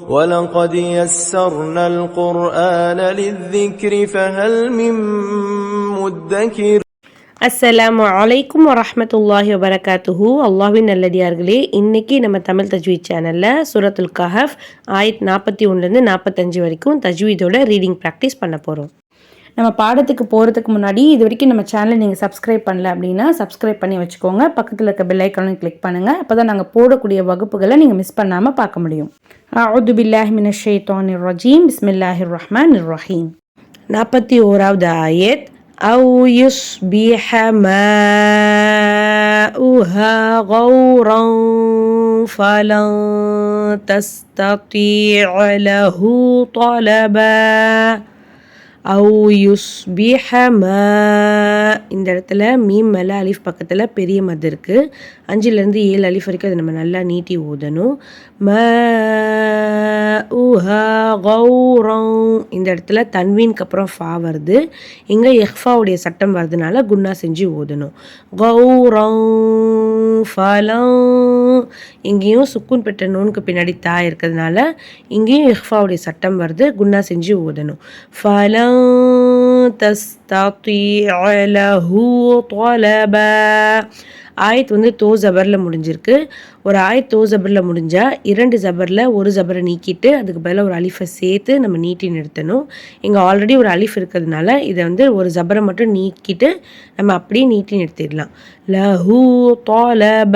ولقد يسرنا القرآن للذكر فهل من مدكر அஸ்ஸலாமு அலைக்கும் வரஹ்மத்துல்லாஹி வபரகாத்துஹு அல்லாஹ்வின் நல்லடியார்களே இன்னைக்கு நம்ம தமிழ் தஜ்வீத் சேனலில் சூரத்துல் கஹஃப் ஆயத் நாற்பத்தி ஒன்றுலேருந்து நாற்பத்தஞ்சு வரைக்கும் தஜ்வீதோட ரீடிங் ப்ராக்டிஸ் பண்ண போகிறோம் நம்ம பாடத்துக்கு போகிறதுக்கு முன்னாடி இது வரைக்கும் நம்ம சேனலை நீங்கள் சப்ஸ்கிரைப் பண்ணல அப்படின்னா சப்ஸ்கிரைப் பண்ணி வச்சுக்கோங்க பக்கத்தில் இருக்க பெல் ஐக்கானையும் கிளிக் பண்ணுங்கள் அப்போ தான் நாங்கள் போடக்கூடிய வகுப்புகளை நீங்கள் மிஸ் பண்ணாமல் பார்க்க முடியும் அவுது பில்லாஹி மின ஷைத்தானிர் ரஜீம் பிஸ்மில்லாஹிர் ரஹ்மான் ரஹீம் நாற்பத்தி ஓராவது ஆயத் أو يصبح ماؤها غورا فلن تستطيع له طلبا அவு யுஸ்பிஹ ம இந்த இடத்துல மீம் மேலே அலிஃப் பக்கத்தில் பெரிய மது இருக்குது அஞ்சுலேருந்து ஏழு அலிஃப் வரைக்கும் அதை நம்ம நல்லா நீட்டி ஊதணும். ம உஹ கௌரம் இந்த இடத்துல தன்வீனுக்கு அப்புறம் ஃபா வருது. இங்கே எஹ்ஃபாவுடைய சட்டம் வர்றதுனால குன்னா செஞ்சு ஓதணும் கௌரம் ஃபலம் இங்கேயும் சுக்குன் பெற்ற நூனுக்கு பின்னாடி தா இருக்கிறதுனால இங்கேயும் இஹ்ஃபாவுடைய சட்டம் வருது குன்னா செஞ்சு ஊதணும் ஃபலம் ஆயத் வந்து தோ ஜபரில் முடிஞ்சிருக்கு. ஒரு ஆயத் தோ ஜபரில் முடிஞ்சால் இரண்டு ஜபரில் ஒரு ஜபரை நீக்கிட்டு அதுக்கு பதிலாக ஒரு அலிஃபை சேர்த்து நம்ம நீட்டி நிறுத்தணும். இங்கே ஆல்ரெடி ஒரு அலிஃப் இருக்கிறதுனால இதை வந்து ஒரு ஜபரை மட்டும் நீக்கிட்டு நம்ம அப்படியே நீட்டி நிறுத்திடலாம். ல லஹூ தோலப.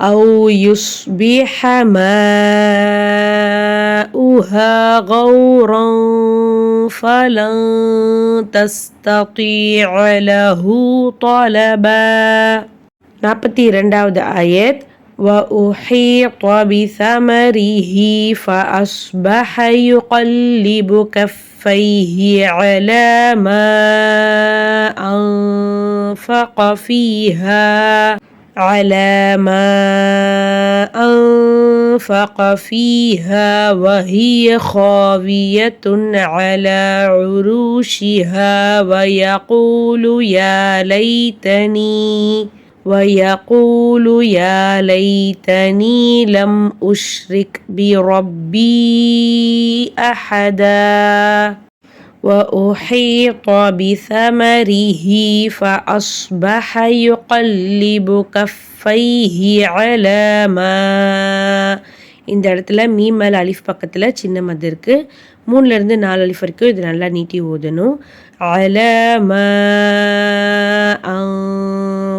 أو يصبح ماؤها غورا فلن تستطيع له طلبا நாற்பத்தி இரண்டாவது ஆயத் وأحيط بثمره فأصبح يقلب كفيه على ما أنفق فيها على ما أنفق فيها وهي خاوية على عروشها ويقول يا ليتني ويقول يا ليتني لم أشرك بربي أحدا. وأحيط بثمره فأصبح يقلب كفيه على ما இந்த இடத்துல மீ மேல் அலிஃப் பக்கத்தில் சின்ன மது இருக்குது மூணுலேருந்து நாலு அலிஃப் வரைக்கும் இது நல்லா நீட்டி ஓதணும் அலம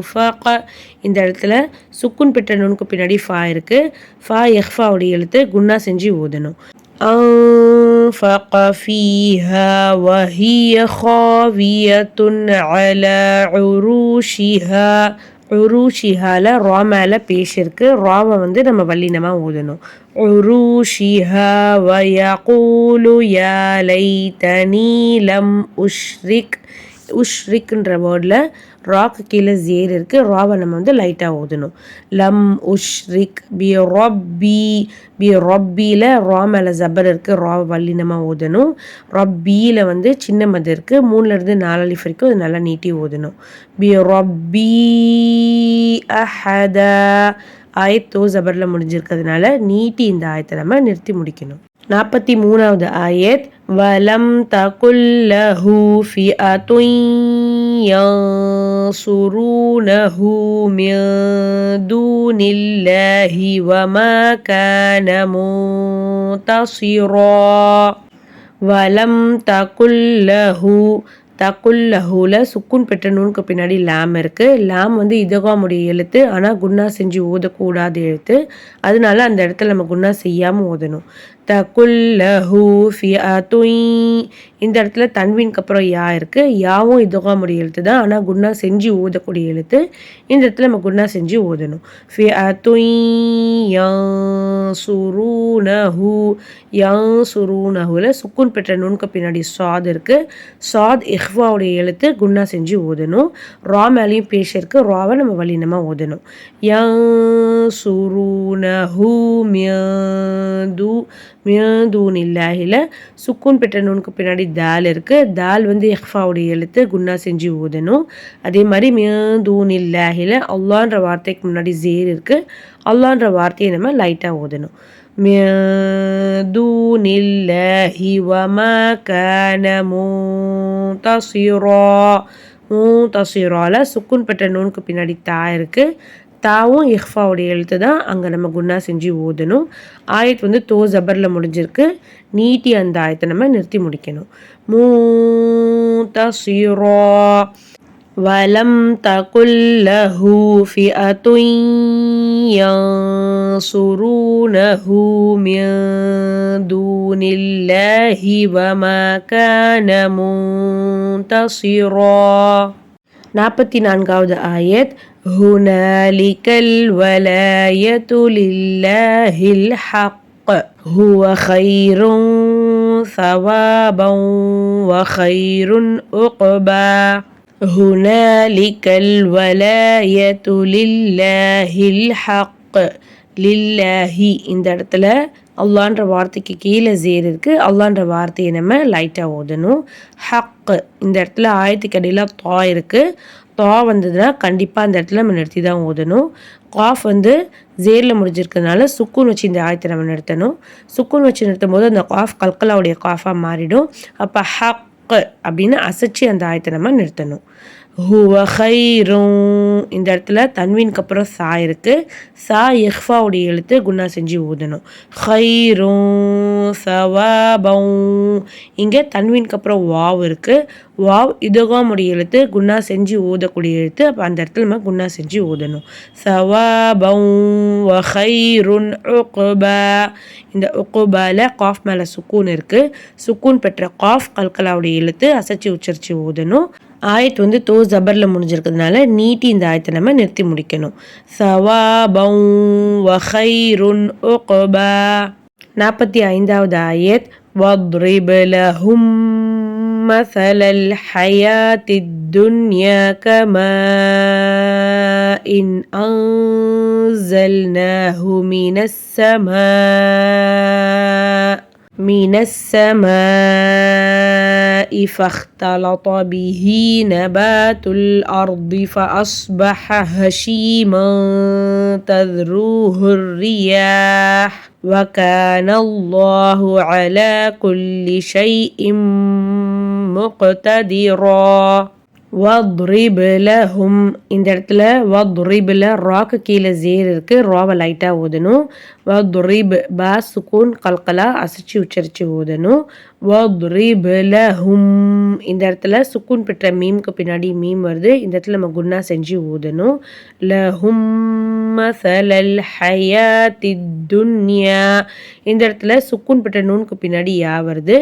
ஃபக இந்த இடத்துல சுக்குன் பெற்ற நுணுக்கு பின்னாடி ஃபா இருக்குது ஃபா எஹ்ஃபாவுடைய எழுத்து குன்னா செஞ்சு ஓதணும் أنفق فيها وهي خاوية على عروشها உருஷிஹால ரா மேலே பேஷ் இருக்கு ராவை வந்து நம்ம வல்லினமாக ஊதணும் உருஷிஹா வயகூலு யா லைதனி லம் உஷ்ரிக் உஷ்ரிக்ன்ற வேர்டில் ராக்கு கீழே ஜேர் இருக்குது ராவை நம்ம வந்து லைட்டாக ஓதணும் லம் உஷ்ரிக் பி ரொப்பி பி ரொப்பியில் ரா மேலே ஜபர் இருக்குது ரா வல்லினமாக ஓதணும் ரொப்பியில் வந்து சின்ன மது இருக்குது மூணுலேருந்து நாலு அலிஃப் வரைக்கும் அது நல்லா நீட்டி ஓதணும் பி ரொப்பி அஹத ஆயத்தோ ஜபரில் முடிஞ்சிருக்கிறதுனால நீட்டி இந்த ஆயத்தை நம்ம நிறுத்தி முடிக்கணும். நாற்பத்தி மூணாவது ஆயத் வலம் தகுல்லஹு ஃபி ينصرونه من دون الله وما كان منتصرا ولم تقل له தக்குல்லஹூல சுக்குன் பெற்ற நூனுக்கு பின்னாடி லாம் இருக்குது லாம் வந்து இதகாமுடைய எழுத்து ஆனால் குன்னா செஞ்சு ஓதக்கூடாத எழுத்து அதனால அந்த இடத்துல நம்ம குன்னா செய்யாமல் ஓதணும் தகுல்லஹூ ஃபி இந்த இடத்துல தன்வீனுக்கு அப்புறம் யா இருக்குது யாவும் இதகாமுடைய எழுத்து தான். ஆனால் குன்னா செஞ்சு ஓதக்கூடிய எழுத்து. இந்த இடத்துல நம்ம குன்னா செஞ்சு ஓதணும் ஃபி அத்துய் சுரூனஹூ யா சுரூனஹூல சுக்குன் பெற்ற நுணுக்கு பின்னாடி சாத் இருக்குது சாத் இஹ்வாவுடைய எழுத்து குன்னா செஞ்சு ஓதணும் ரா மேலேயும் பேஷ இருக்குது ராவை நம்ம வலினமாக ஓதணும் யா சுரூனஹூ மியது மியதூன் இல்லாஹில சுக்கூன் பெற்ற நூனுக்கு பின்னாடி தால் இருக்குது தால் வந்து இஹ்ஃபாவுடைய எழுத்து குன்னா செஞ்சு ஓதணும் அதே மாதிரி மியதூன் இல்லாஹில அல்லான்ற வார்த்தைக்கு முன்னாடி ஜேர் இருக்குது அல்லான்ற வார்த்தையை நம்ம லைட்டாக ஓதணும் من دون الله وما كان منتصرا மூத்தசிரால சுக்குன் பெற்ற நூனுக்கு பின்னாடி தா இருக்குது தாவும் இஹ்ஃபாவுடைய எழுத்து தான் அங்கே நம்ம குன்னா செஞ்சு ஓதணும் ஆயத் வந்து தோ ஜபரில் முடிஞ்சிருக்கு நீட்டி அந்த ஆயத்தை நம்ம நிறுத்தி முடிக்கணும் மூத்தசிரா வலம் தகுல்லஹு ஃபிஅத்து ينصرونه من دون الله وما كان منتصرا நாற்பத்தி நான்காவது ஆயத் هنالك الولاية لله الحق هو خير ثوابا وخير عقبا هنالك الولاية لله الحق லில்லாஹி இந்த இடத்துல அல்லான்ற வார்த்தைக்கு கீழே ஜேர் இருக்குது அல்லான்ற வார்த்தையை நம்ம லைட்டாக ஓதணும் ஹக் இந்த இடத்துல ஆயத்துக்கு அடியில் தா இருக்குது தா வந்ததுன்னா கண்டிப்பாக அந்த இடத்துல நம்ம நிறுத்தி தான் ஓதணும் காஃப் வந்து ஜேரில் முடிஞ்சிருக்கிறதுனால சுக்குன் வச்சு இந்த ஆயத்தை நம்ம நிறுத்தணும். சுக்குன் வச்சு நிறுத்தும் போது அந்த காஃப் கல்கலாவுடைய காஃபாக மாறிடும். அப்போ ஹக் அப்படின்னு அசைச்சு அந்த ஆயத்தை நம்ம நிறுத்தணும். ஹுவ ஹைரும். இந்த இடத்துல தன்வீனுக்கு அப்புறம் சா இருக்குது சா எஹ்ஃபாவுடைய எழுத்து குண்ணா செஞ்சு ஊதணும். ஹைரும் சவாபம். இங்கே தன்வீனுக்கு அப்புறம் வாவ் இருக்குது வாவ் இதுகாமுடைய எழுத்து குண்ணா செஞ்சு ஊதக்கூடிய எழுத்து. அப்போ அந்த இடத்துல நம்ம குண்ணா செஞ்சு ஊதணும். சவாபம். வஹைருன் உகுபா. இந்த உக்குபால காஃப் மேலே சுக்கூன் இருக்குது சுக்கூன் பெற்ற காஃப் கல்கலாவுடைய எழுத்து அசைச்சு உச்சரித்து ஊதணும். ஆயத் வந்து தோ ஜபரில் முடிஞ்சிருக்கிறதுனால நீட்டி இந்த ஆயத்தை நம்ம நிறுத்தி முடிக்கணும் சவாபம் வஹைருன் உகுபா நாற்பத்தி ஐந்தாவது ஆயத் وَاضْرِبْ لَهُمْ مثل الحياة الدنيا كماء إن أنزلناه من السماء من السماء فاختلط به نبات الأرض فأصبح هشيما تذروه الرياح وكان الله على كل شيء مقتدرا. வத்ரிப் ஹும் இந்த இடத்துல வத்ரிபில் ராக்கு கீழே ஜேர் இருக்குது ராவை லைட்டாக ஓதணும் வத்ரிப் பா சுக்கூன் கல்கலா அசைச்சு உச்சரித்து ஓதணும் துரீபில் ஹும் இந்த இடத்துல சுக்கூன் பெற்ற மீமுக்கு பின்னாடி மீம் வருது. இந்த இடத்துல நம்ம குன்னா செஞ்சு ஓதணும் லஹும் மசலல் ஹயாத்தி துன்யா இந்த இடத்துல சுக்குன் பெற்ற நூனுக்கு பின்னாடி யா வருது.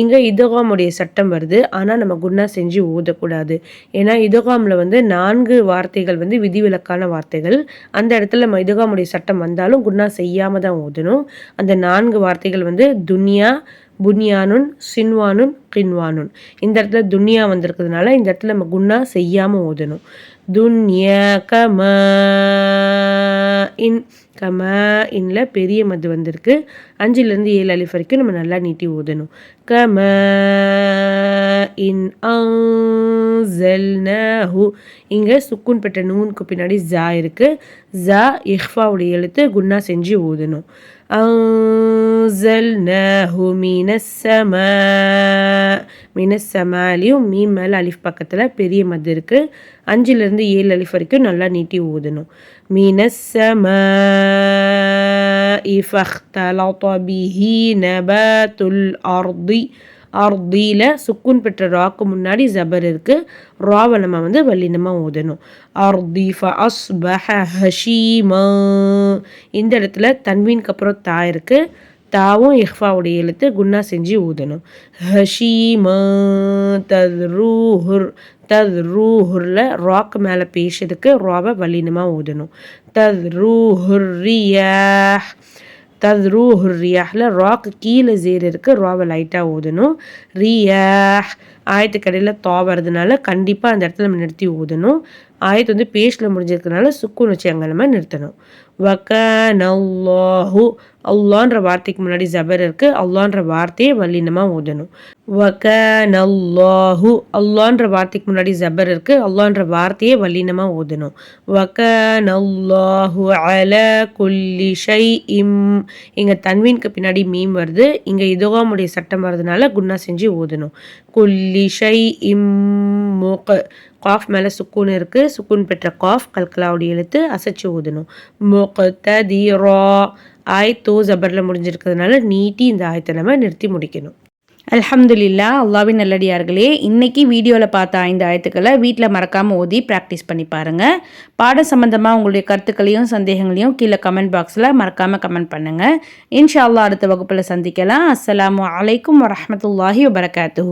இங்கே இதகாமுடைய சட்டம் வருது. ஆனால் நம்ம குன்னா செஞ்சு ஓதக்கூடாது ஏன்னா இதகாமில் வந்து நான்கு வார்த்தைகள் வந்து விதிவிலக்கான வார்த்தைகள். அந்த இடத்துல நம்ம இதகாமுடைய சட்டம் வந்தாலும் குன்னா செய்யாமல் தான் ஊதணும். அந்த நான்கு வார்த்தைகள் வந்து துன்யா புன்யானுன் சின்வானுன் கின்வானுன். இந்த இடத்துல துன்யா வந்திருக்கிறதுனால இந்த இடத்துல நம்ம குன்னா செய்யாமல் ஓதணும் துன்யா கம இன் கம இன்ல பெரிய மது வந்திருக்கு. அஞ்சுலேருந்து ஏழு அலிஃப் வரைக்கும் நம்ம நல்லா நீட்டி ஓதணும் கம இன் ஜெல்னஹு இங்கே சுக்குன் பெற்ற நூனுக்கு பின்னாடி ஜா இருக்குது ஜா இஹ்ஃபாவுடைய எழுத்து குன்னா செஞ்சு ஓதணும் அன்சல்னாஹு மினஸ்ஸமா மினஸ்ஸமாலையும் மீன் மேலே அலிஃப் பக்கத்தில் பெரிய மது இருக்குது அஞ்சுலேருந்து ஏழு அலிஃப் வரைக்கும் நல்லா நீட்டி ஊதணும். மினஸ்ஸமா فاختلط به نبات الأرض அர்தீல சுக்குன் பெற்ற ராக்கு முன்னாடி ஜபர் இருக்கு ராவை நம்ம வந்து வல்லினமாக ஓதணும் அர்தி ஃபஸ்பஹ ஹஷீமா இந்த இடத்துல தன்வீனுக்கு அப்புறம் தா இருக்கு தாவும் இஹ்ஃபாவுடைய எழுத்து குன்னா செஞ்சு ஊதணும் ஹஷீமா தத்ரூஹுர் தத்ரூஹுரில் ராக்கு மேலே பேசுறதுக்கு ராவை வல்லினமாக ஊதணும் தத்ரூஹுர் ரியாஹ் தத்ரூஹ் ரியாஹில் ராக்கு கீழே ஜீர் இருக்குது ராவை லைட்டாக ஊதணும். ரியாஹ். ஆயத்துக்கடையில் தோ வர்றதுனால கண்டிப்பாக அந்த இடத்துல நம்ம நிறுத்தி ஊதணும். ஆயத்து வந்து பேஷில் முடிஞ்சிருக்கனால சுக்கூன் வச்சு அங்கே நம்ம நிறுத்தணும். வக்கனல்லாஹு அல்லான்ற வார்த்தைக்கு முன்னாடி ஜபர் இருக்கு அல்லான்ற வார்த்தையை வல்லினமாக ஓதணும் வக்கனல்லாஹு அல்லான்ற வார்த்தைக்கு முன்னாடி ஜபர் இருக்கு. அல்லான்ற வார்த்தையே வல்லினமாக ஓதணும். வக்கனல்லாஹு அல குல்லி ஷை இம் இங்கே தன்வீனுக்கு பின்னாடி மீம் வருது. இங்கே இதோகாமுடைய சட்டம் வர்றதுனால குன்னா செஞ்சு ஓதணும். குல்லி ஷை இம் மோக. காஃப் மேலே சுக்கூன் இருக்குது சுக்கூன் பெற்ற காஃப் கல்கலாவுடைய எழுத்து அசைச்சு ஊதணும் முகத்ததிரா. ஆய் தோ ஜபரில் முடிஞ்சிருக்கிறதுனால நீட்டி இந்த ஆயத்தை நம்ம நிறுத்தி முடிக்கணும். அல்ஹம்துலில்லா அல்லாவின் நல்லடியார்களே இன்னைக்கு வீடியோவில் பார்த்த ஐந்து ஆயத்துக்களை வீட்டில் மறக்காமல் ஓதி ப்ராக்டிஸ் பண்ணி பாருங்கள் பாடம் சம்மந்தமாக உங்களுடைய கருத்துக்களையும் சந்தேகங்களையும் கீழே கமெண்ட் பாக்ஸில் மறக்காமல் கமெண்ட் பண்ணுங்கள் இன்ஷா அல்லா அடுத்த வகுப்பில் சந்திக்கலாம். அஸ்ஸலாமு வலைக்கம் வரமத்துல்லாஹி வபரகாத்து